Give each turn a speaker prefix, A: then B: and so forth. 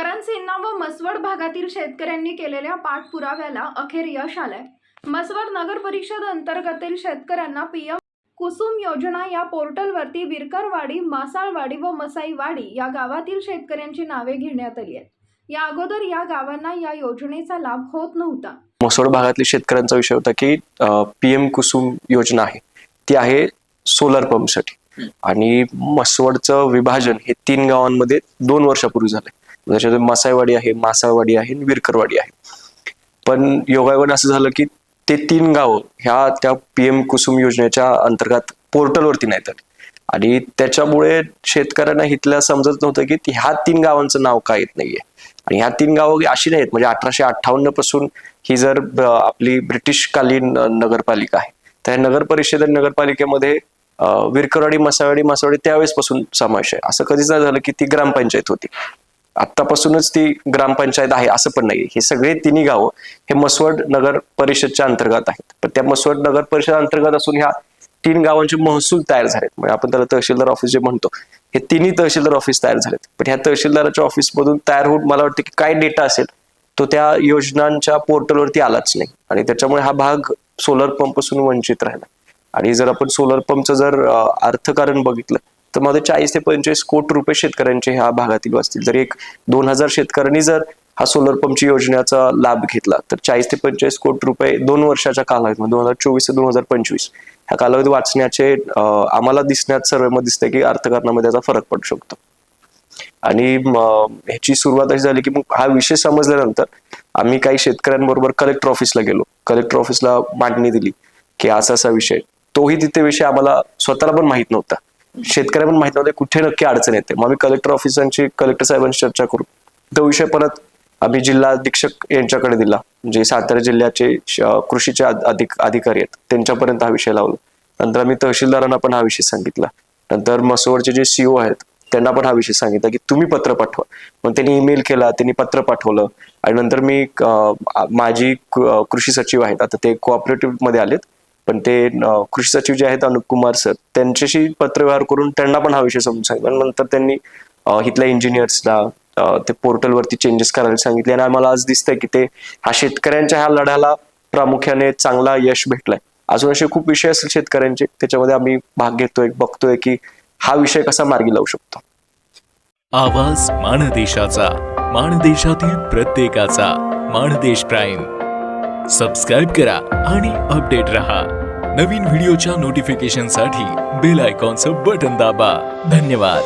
A: करन्सींना व मसवड भागातील शेतकऱ्यांनी केलेल्या पाठपुराव्याला अखेर यश आलंय. मसवड नगर परिषद अंतर्गतील शेतकऱ्यांना पीएम कुसुम योजना या पोर्टलवरती विरकरवाडी मासाळवाडी व मसाईवाडी या गावातील शेतकऱ्यांची नावे घेण्यात आली आहेत. या अगोदर या गावांना या योजनेचा लाभ होत नव्हता.
B: म्हसवड भागातील शेतकऱ्यांचा विषय होता की पी एम कुसुम योजना आहे. ती आहे सोलर पंपसाठी. आणि म्हसवडचं विभाजन हे तीन गावांमध्ये दोन वर्षापूर्वी झालंय. त्याच्यामध्ये मसाईवाडी आहे मासाळवाडी आहे आणि विरकरवाडी आहे. पण योगायोगाने असं झालं की ते तीन गावं ह्या त्या पी एम कुसुम योजनेच्या अंतर्गत पोर्टलवरती नाहीत आली. आणि त्याच्यामुळे शेतकऱ्यांना इथल्या समजत नव्हतं की ह्या तीन गावांचं नाव का येत नाहीये. आणि ह्या तीन गावं अशी नाहीत म्हणजे अठराशे अठ्ठावन्नपासून ही जर आपली ब्रिटिशकालीन नगरपालिका आहे तर नगर परिषद आणि नगरपालिकेमध्ये विरकरवाडी मसावाडी मासावाडी त्यावेळेस पासून समावेश आहे. असं कधीच नाही झालं की ती ग्रामपंचायत होती. आत्तापासूनच ती ग्रामपंचायत आहे असं पण नाही हे सगळे तिन्ही गावं हे मसवड नगर परिषदच्या अंतर्गत आहेत. पण त्या मसवड नगर परिषद अंतर्गत असून ह्या तीन गावांचे महसूल तयार झालेत. म्हणजे आपण त्याला तहसीलदार ऑफिस जे म्हणतो हे तिन्ही तहसीलदार ऑफिस तयार झालेत. पण ह्या तहसीलदाराच्या ऑफिसमधून तयार होऊन मला वाटतं की काय डेटा असेल तो त्या योजनांच्या पोर्टलवरती आलाच नाही. आणि त्याच्यामुळे हा भाग सोलर पंपपासून वंचित राहिला. आणि जर आपण सोलर पंपचं जर अर्थकारण बघितलं तर मध्ये चाळीस ते पंचेचाळीस कोटी रुपये शेतकऱ्यांचे ह्या भागातील वाचतील जर एक दोन हजार शेतकऱ्यांनी जर हा सोलर पंपची योजनेचा लाभ घेतला तर चाळीस ते पंचेचाळीस कोटी रुपये दोन वर्षाच्या कालावधी दोन हजार चोवीस ते दोन हजार पंचवीस ह्या कालावधी वाचण्याचे आम्हाला दिसण्यात सर्वेमध्ये दिसतंय की अर्थकारणामध्ये त्याचा फरक पडू शकतो. आणि ह्याची सुरुवात अशी झाली की मग हा विषय समजल्यानंतर आम्ही काही शेतकऱ्यांबरोबर कलेक्टर ऑफिसला गेलो. कलेक्टर ऑफिसला मांडणी दिली की असा असा विषय. तोही तिथे विषय आम्हाला स्वतःला पण माहीत नव्हता. शेतकऱ्या पण माहीत नव्हते कुठे नक्की अडचण येते. मग आम्ही कलेक्टर ऑफिसांची कलेक्टर साहेबांशी चर्चा करू. तो विषय परत आम्ही जिल्हा अधीक्षक यांच्याकडे दिला. जे सातारा जिल्ह्याचे कृषीचे अधिक अधिकारी आहेत. त्यांच्यापर्यंत हा विषय लावला. नंतर आम्ही तहसीलदारांना पण हा विषय सांगितला. नंतर मसोडचे जे सीओ आहेत त्यांना पण हा विषय सांगितला की तुम्ही पत्र पाठवा. मग त्यांनी ईमेल केला त्यांनी पत्र पाठवलं. आणि नंतर मी माझी कृषी सचिव आहेत. आता ते कोऑपरेटिव्हमध्ये आलेत. पण ते कृषी सचिव जे आहेत अनुप कुमार सर त्यांच्याशी पत्रव्यवहार करून त्यांना पण हा विषय समजून सांगितला. नंतर त्यांनी इथल्या इंजिनियर्सला ते पोर्टलवरती चेंजेस करायला सांगितले. आणि आम्हाला आज दिसतंय की ते हा शेतकऱ्यांच्या ह्या लढ्याला प्रामुख्याने चांगला यश भेटलाय. अजून असे खूप विषय असतील शेतकऱ्यांचे त्याच्यामध्ये आम्ही भाग घेतोय बघतोय की हा विषय कसा मार्गी लावू शकतो.
C: आवाज माणदेशाचा माणदेशातील प्रत्येकाचा माणदेश प्राईम. सबस्क्राईब करा आणि अपडेट रहा. नवीन व्हिडिओच्या नोटिफिकेशनसाठी बेल आयकॉनचं बटन दाबा. धन्यवाद.